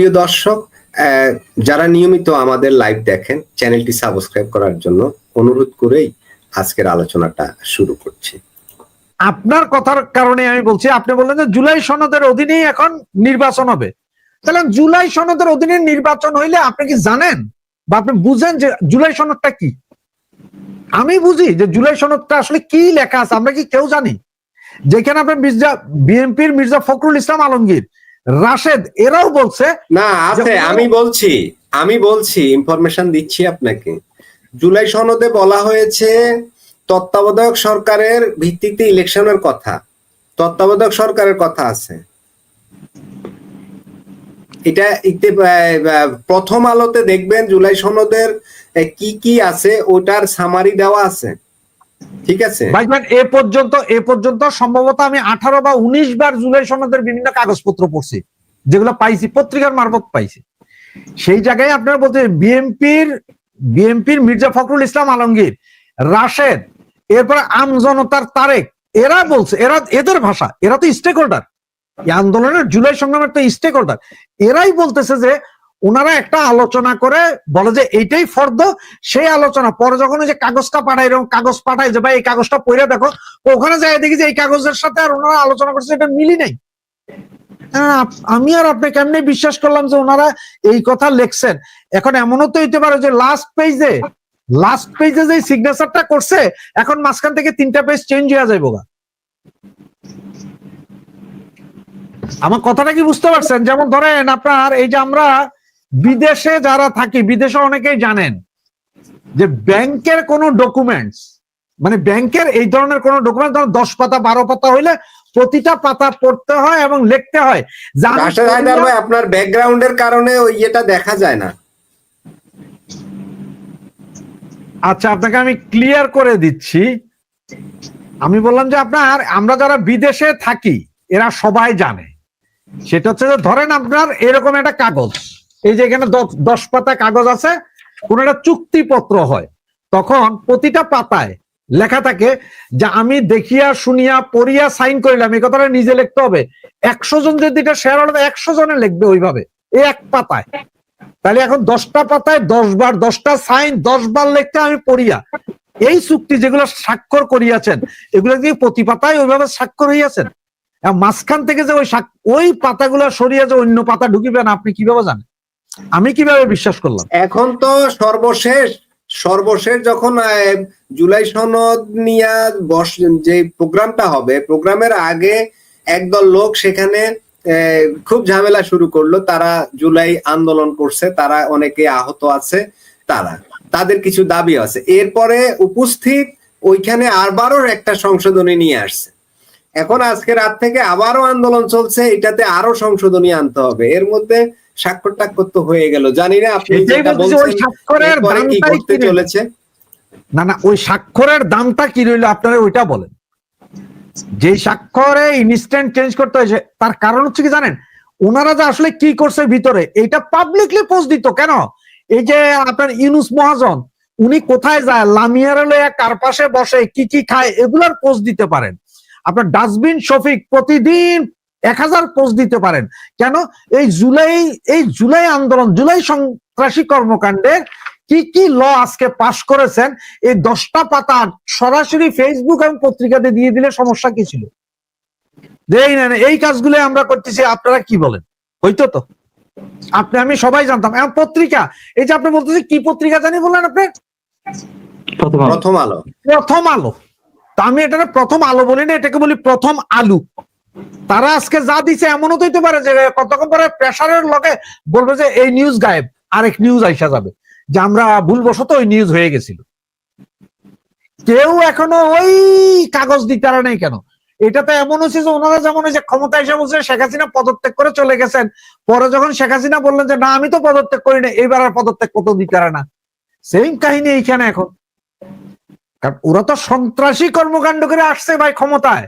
প্রিয় দর্শক যারা নিয়মিত আমাদের লাইভ দেখেন চ্যানেলটি সাবস্ক্রাইব করার জন্য অনুরোধ করেই আজকের আলোচনাটা শুরু করছি। আপনার কথার কারণে আমি বলছি, আপনি বললেন যে জুলাই সনদের অধীনেই এখন নির্বাচন হবে। তাহলে জুলাই সনদের অধীনে নির্বাচন হইলে আপনি কি জানেন বা আপনি বুঝেন যে জুলাই সনদটা কি? আমি বুঝি যে জুলাই সনদটা আসলে কি লেখা আছে, আমরা কি কেউ জানি? যেখানে আপনার মির্জা, বিএনপির মির্জা ফখরুল ইসলাম আলমগীর রাশেদ এরাও বলছে না আছে আমি বলছি আমি বলছি ইনফরমেশন দিচ্ছি আপনাকে। জুলাই সনদে বলা হয়েছে তত্ত্বাবধায়ক সরকারের ভিত্তিতে ইলেকশনের কথা। তত্ত্বাবধায়ক সরকারের কথা আছে। এটা ইতে প্রথম আলোতে দেখবেন জুলাই সনদের কি কি আছে ওটার সামারি দেওয়া আছে। ঠিক আছে? এ পর্যন্ত এ পর্যন্ত সম্ভবত আমি আঠারো বা উনিশ বার জুলাই সনদের বিভিন্ন কাগজপত্র পড়ছি, যেগুলো পাইছি, পত্রিকার মারফত পাইছি। সেই জায়গায় আপনারা বলতে বিএনপির বিএনপির মির্জা ফখরুল ইসলাম আলমগীর, রাশেদ, এরপরে আমজনতার তারেক, এরা বলছে, এরা এদের ভাষা, এরা তো স্টেক হোল্ডার আন্দোলনের জুলাই সংগ্রামের তো স্টেক হোল্ডার এরাই বলতেছে যে ওনারা একটা আলোচনা করে বলে যে এইটাই ফর্দ সেই আলোচনা। পরে যখন যে কাগজটা পাঠায় এরকম কাগজ পাঠায় যে ভাই এই কাগজটা পড়ে দেখো। ওখানে যাই দেখি যে এই কাগজের সাথে আর ওনারা আলোচনা করছে এটা মিলি নাই। হ্যাঁ, আমি আর আপনি কেমনে বিশ্বাস করলাম যে ওনারা এই কথা লিখছেন? এখন এমনও তো হইতে পারে যে লাস্ট পেজে লাস্ট পেজে যে সিগনেচারটা করছে এখন মাঝখান থেকে তিনটা পেজ চেঞ্জ হয়ে যাইব আমার কথাটা কি বুঝতে পারছেন? যেমন ধরেন আপনার এই যে আমরা বিদেশে যারা থাকি বিদেশে অনেকেই জানেন যে ব্যাংকের কোনো ডকুমেন্টস মানে ব্যাংকের এই ধরনের কোনো ডকুমেন্ট ধরো দশ পাতা বারো পাতা হইলে প্রতিটা পাতা পড়তে হয় এবং লিখতে হয়। আপনার ব্যাকগ্রাউন্ডের কারণে ওই ইয়েটা দেখা যায় না। আচ্ছা আপনাকে আমি ক্লিয়ার করে দিচ্ছি। আমি বললাম যে আপনার আমরা যারা বিদেশে থাকি এরা সবাই জানে। সেটা হচ্ছে যে ধরেন আপনার এরকম একটা কাগজ। এই যে এখানে দশ- পাতা কাগজ আছে কোন একটা চুক্তিপত্র হয়, তখন প্রতিটা পাতায় লেখা থাকে যে আমি দেখিয়া, শুনিয়া, পড়িয়া সাইন করিলাম, এই কথাটা নিজে লিখতে হবে। একশো জন যদি এটা শেয়ার হলে একশো জনে লিখবে ওইভাবে, এই এক পাতায়। তাহলে এখন দশটা পাতায় দশ বার দশটা সাইন দশ বার লিখতে আমি পড়িয়া, এই চুক্তি যেগুলো স্বাক্ষর করিয়াছেন, এগুলো দিয়ে প্রতি পাতায় ওইভাবে স্বাক্ষর হইয়াছেন? মাঝখান থেকে যে ওই ওই পাতাগুলো সরিয়ে যে অন্য পাতা ঢুকিবেন আপনি কীভাবে জানেন? আমি কীভাবে বিশ্বাস করলাম? এখন তো সর্বশেষ সর্বশেষ যখন জুলাই সনদ নিয়ে বস, যে প্রোগ্রামটা হবে, প্রোগ্রামের আগে একদল লোক সেখানে খুব ঝামেলা শুরু করল। তারা জুলাই আন্দোলন করছে, তারা অনেকে আহত আছে, তারা। তাদের কিছু দাবি আছে। এরপরে উপস্থিত, ওইখানে আবারও একটা সংশোধনী নিয়ে আসছে। এখন আজকে রাত থেকে আবারও আন্দোলন চলছে, এটাতে আরও সংশোধনী আনতে হবে। এর মধ্যে স্বাক্ষর টাক্ষর তো হয়ে গেল। জানি না আপনি স্বাক্ষরের কি করতে চলেছে? না না ওই স্বাক্ষরের দামটা কি রইল আপনারা ওইটা বলেন। যে স্বাক্ষরে ইনস্ট্যান্ট চেঞ্জ করতে হয়েছে তার কারণ হচ্ছে কি জানেন? ওনারা যে আসলে কি করছে ভিতরে এটা পাবলিকলি পোস্ট দিত কেন? এই যে আপনার ইউনুস মহাজন উনি কোথায় যায় লামিয়ারে কার পাশে বসে কি কি খায় এগুলার পোস্ট দিতে পারেন। আপনার ডাস্টবিন শফিক প্রতিদিন এক হাজার পোস্ট দিতে পারেন। কেন? এই জুলাই এই জুলাই আন্দোলন জুলাই সন্ত্রাসী কর্মকাণ্ডের কি কি ল আজকে পাশ করেছেন এই দশটা পাতা সরাসরি ফেসবুক এবং পত্রিকাতে দিয়ে দিলে সমস্যা কি ছিল? এই না এই কাজগুলো আমরা করতেছি আপনারা কি বলেন? হইতো তো। আপনি আমি সবাই জানতাম। এখন পত্রিকা এই যে আপনি বলতেছি কি পত্রিকা জানি বললেন আপনি? প্রথম আলো। প্রথম আলো। প্রথম আলো তা আমি এটা প্রথম আলো বলি না এটাকে বলি প্রথম আলু। তারা আজকে যা দিছে এমনও তো হইতে পারে যে কতক্ষণ পরে প্রেশারের লগে বলবে যে এই নিউজ গায়েব, আরেক নিউজ আইসা যাবে। যে আমরা ভুলবশত ওই নিউজ হয়ে গেছিল। কেউ এখনও ওই কাগজ দিতে পারে নাই কেন? এটা তো এমন হচ্ছে যে ওনারা যেমন যে ক্ষমতা এসে বলছে, শেখ হাসিনা পদত্যাগ করে চলে গেছেন। পরে যখন শেখ হাসিনা বললেন যে, না, আমি তো পদত্যাগ করি না এইবার আর পদত্যাগ কত দিতে পারে না। সেম কাহিনী এইখানে এখন। কারণ ওরা তো সন্ত্রাসী কর্মকাণ্ড করে আসছে ভাই ক্ষমতায়।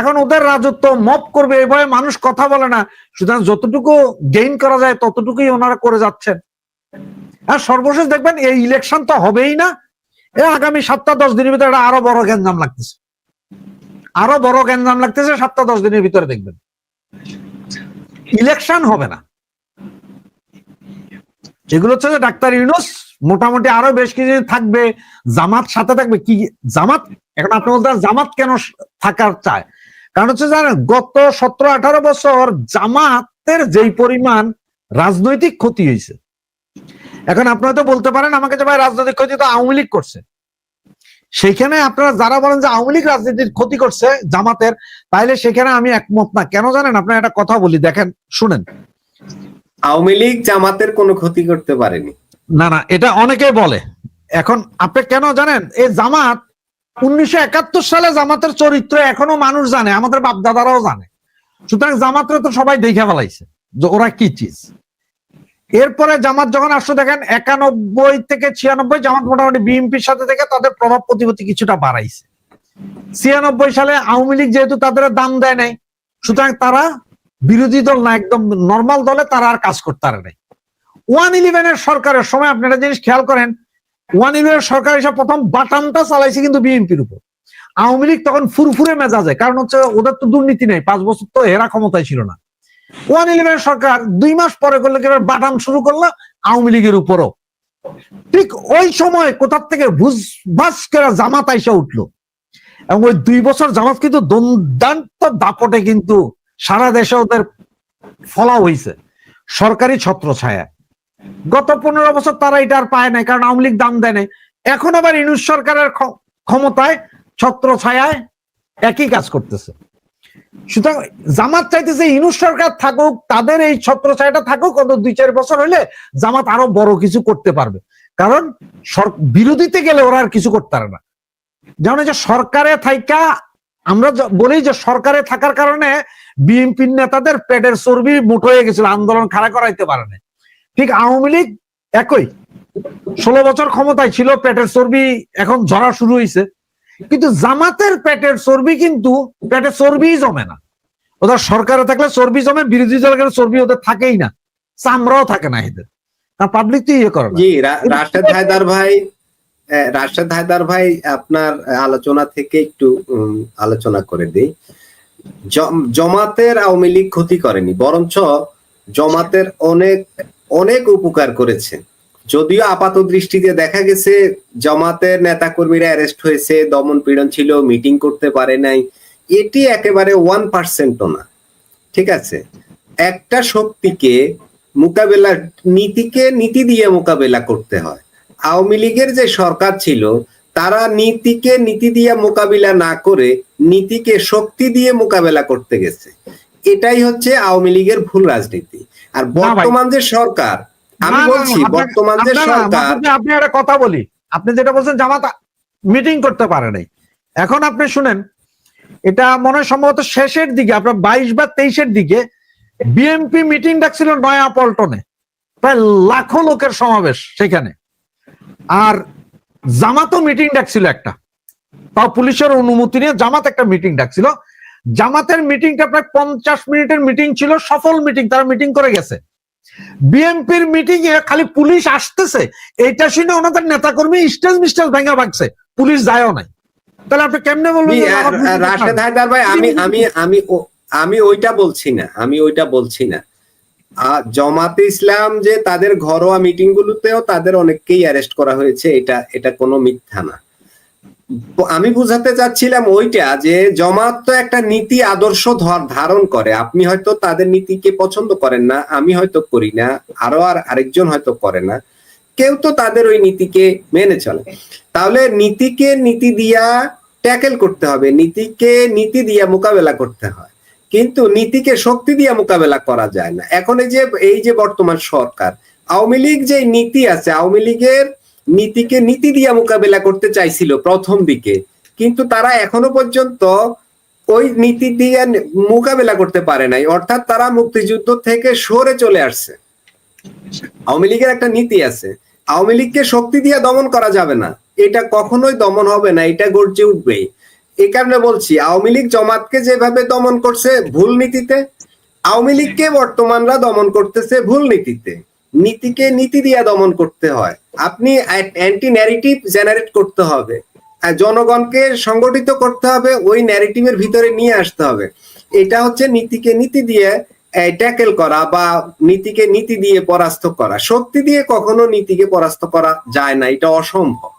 এখন ওদের রাজত্ব মপ করবে এই ভয়ে মানুষ কথা বলে না। সুতরাং যতটুকু গেইন করা যায়, ততটুকুই ওনারা করে যাচ্ছেন। আর সর্বশেষ দেখবেন, এই ইলেকশন তো হবেই না। এ আগামী সাতটা দশ দিনের ভিতরে আরও বড় গ্যাঞ্জাম লাগতেছে। আরও বড় গ্যাঞ্জাম লাগতেছে সাতটা দশ দিনের ভিতরে দেখবেন। ইলেকশন হবে না। এগুলো হচ্ছে যে ডাক্তার ইউনুস মোটামুটি আরও বেশ কিছুদিন থাকবে, জামাত সাথে থাকবে। কি জামাত? এখন আপনি বলতে জামাত কেন থাকার চায়? কারণ হচ্ছে জানেন গত সতেরো আঠারো বছর জামাতের যেই পরিমাণ রাজনৈতিক ক্ষতি হয়েছে এখন আপনি হয়তো বলতে পারেন আমাকে যে ভাই রাজনৈতিক ক্ষতি তো আওয়ামী লীগ করছে। সেখানে আপনারা যারা বলেন যে আওয়ামী লীগ রাজনীতির ক্ষতি করছে জামাতের তাইলে সেখানে আমি একমত না। কেন জানেন? আপনার একটা কথা বলি দেখেন শুনেন। আওয়ামী লীগ জামাতের কোনো ক্ষতি করতে পারেনি। না না এটা অনেকেই বলে। এখন আপনি কেন জানেন? এই জামাত উনিশশো একাত্তর সালে জামাতের চরিত্র এখনও মানুষ জানে, আমাদের বাপ দাদারাও জানে। সুতরাং জামাতরে তো সবাই দেখে ফেলাইছে যে ওরা কি চিজ। এরপরে জামাত যখন আসলো দেখেন একানব্বই থেকে ছিয়ানব্বই জামাত মোটামুটি বিএনপির সাথে থেকে তাদের প্রভাব প্রতিপত্তি কিছুটা বাড়াইছে। ছিয়ানব্বই সালে আওয়ামী লীগ যেহেতু তাদের দাম দেয় নাই, সুতরাং তারা বিরোধী দল না, একদম নর্মাল দলে তারা আর কাজ করতে পারে নাই। ওয়ান ইলেভেনের সরকারের সময় আপনারা জিনিস খেয়াল করেন ওয়ান সরকার এসে প্রথম বাটানটা চালাইছে কিন্তু বিএনপির উপর। আওয়ামী লীগ তখন ফুরফুরে মেজাজে, কারণ হচ্ছে ওদের তো দুর্নীতি নেই, পাঁচ বছর তো এরা ক্ষমতায় ছিল না। ওয়ান ইলেভেন সরকার দুই মাস পরে করলে বাটান শুরু করল আওয়ামী লীগের উপরও। ঠিক ওই সময় কোথার থেকে ভুজ বাস করে জামাত আইসা উঠল। এবং ওই দুই বছর জামাত কিন্তু দুর্দান্ত দাপটে কিন্তু সারা দেশে ওদের ফলা হয়েছে সরকারি ছত্র ছায়া গত পনেরো বছর তারা এটা আর পায় নাই, কারণ আওয়ামী লীগ দাম দেয় নাই। এখন আবার ইনুস সরকারের ক্ষমতায় ছত্র ছায়ায় একই কাজ করতেছে। সুতরাং জামাত চাইতেছে ইনুস সরকার থাকুক, তাদের এই ছত্র ছায়াটা থাকুক অত দুই চার বছর হলে জামাত আরও বড় কিছু করতে পারবে। কারণ বিরোধীতে গেলে ওরা আর কিছু করতে পারে না। যেমন যে সরকারে থাইকা, আমরা বলি যে সরকারে থাকার কারণে বিএনপির নেতাদের পেটের চর্বি মুঠ হয়ে গেছিল, আন্দোলন খাড়া করাইতে পারে না ঠিক আওয়ামী লীগ একই। ষোলো বছর ক্ষমতায় ছিল, পেটের চর্বি এখন ঝরা শুরু হয়েছে কিন্তু জামাতের পেটের চর্বি কিন্তু পেটের চর্বিই জমে না। ওদের সরকারে থাকলে চর্বি জমে, বিরোধী দলের চর্বি ওদের থাকেই না। চামড়াও থাকে না এদের। পাবলিক তো ইয়ে করে রাশেদ হায়দার ভাই রাশেদ হায়দার ভাই আপনার আলোচনা থেকে একটু আলোচনা করে দিই। জমাতের আওয়ামী লীগ ক্ষতি করেনি, বরঞ্চ জমাতের অনেক অনেক উপকার করেছে। যদিও আপাত দৃষ্টিতে দেখা গেছে, জমাতের নেতাকর্মীরা অ্যারেস্ট হয়েছে, দমন পীড়ন ছিল মিটিং করতে পারে নাই। এটি একেবারে ওয়ান পার্সেন্টও না। ঠিক আছে? একটা শক্তিকে মোকাবেলা, নীতিকে নীতি দিয়ে মোকাবেলা করতে হয়। আওয়ামী লীগের যে সরকার ছিল, তারা নীতিকে নীতি দিয়ে মোকাবিলা না করে নীতিকে শক্তি দিয়ে মোকাবেলা করতে গেছে। এটাই হচ্ছে আওয়ামী লীগের ভুল রাজনীতি। আর বর্তমান যে সরকার আমি বলছি বর্তমান যে সরকার আপনি একটা কথা বলি। আপনি যেটা বলছেন জামাত মিটিং করতে পারে নাই। এখন আপনি শুনেন এটা মনে সম্ভবত শেষের দিকে আপনার বাইশ বা তেইশের দিকে বিএনপি মিটিং ডাকছিল নয়া পল্টনে। প্রায় লাখো লোকের সমাবেশ সেখানে। আর জামাতও মিটিং ডাকছিল একটা। তাও পুলিশের অনুমতি নিয়ে জামাত একটা মিটিং ডাকছিল। জামাতের মিটিংটা প্রায় পঞ্চাশ মিনিটের মিটিং ছিল সফল মিটিং তারা মিটিং করে গেছে। বিএনপির মিটিং এ খালি পুলিশ আসতেছে এইটা শুনে ওনাদের নেতাকর্মী স্টেজ মিস্টেজ ভেঙে ভাগছে পুলিশ যায়ও নাই। তাহলে আপনি কেমনে বলবেন রাশেদ হায়দার ভাই আমি আমি আমি আমি ওইটা বলছি না আমি ওইটা বলছি না। জামাতে ইসলাম যে তাদের ঘরোয়া মিটিং গুলোতেও তাদের অনেককেই অ্যারেস্ট করা হয়েছে এটা এটা কোনো মিথ্যা না। আমি বুঝাতে চাচ্ছিলাম ওইটা যে জমাত তো একটা নীতি আদর্শ ধর- ধারণ করে। আপনি হয়তো তাদের নীতিকে পছন্দ করেন না, আমি হয়তো করি না, আরও আর আরেকজন হয়তো করে না। কেউ তো তাদের ওই নীতিকে মেনে চলে। তাহলে নীতিকে নীতি দিয়া ট্যাকেল করতে হবে, নীতিকে নীতি দিয়া মোকাবেলা করতে হয়। কিন্তু নীতিকে শক্তি দিয়ে মোকাবেলা করা যায় না। এখন এই যে এই যে বর্তমান সরকার, আওয়ামী লীগ যে নীতি আছে, আওয়ামী লীগের নীতিকে নীতি দিয়ে মোকাবেলা করতে চাইছিল প্রথম দিকে। কিন্তু তারা এখনও পর্যন্ত ওই নীতি দিয়ে মোকাবেলা করতে পারে নাই। অর্থাৎ তারা মুক্তিযুদ্ধ থেকে সরে চলে আসছে। আওয়ামী লীগের একটা নীতি আছে। আওয়ামী লীগকে শক্তি দিয়ে দমন করা যাবে না। এটা কখনোই দমন হবে না, এটা গর্জে উঠবেই। এই কারণে বলছি, আওয়ামী লীগ জমাতকে যেভাবে দমন করছে ভুল নীতিতে, আওয়ামী লীগকে বর্তমানরা দমন করতেছে ভুল নীতিতে। নীতিকে নীতি দিয়ে দমন করতে হয়। আপনি অ্যান্টি ন্যারেটিভ জেনারেট করতে হবে। জনগণকে সংগঠিত করতে হবে, ওই ন্যারেটিভের ভিতরে নিয়ে আসতে হবে। এটা হচ্ছে নীতিকে নীতি দিয়ে ট্যাকেল করা বা নীতিকে নীতি দিয়ে পরাস্ত করা। শক্তি দিয়ে কখনো নীতিকে পরাস্ত করা যায় না, এটা অসম্ভব।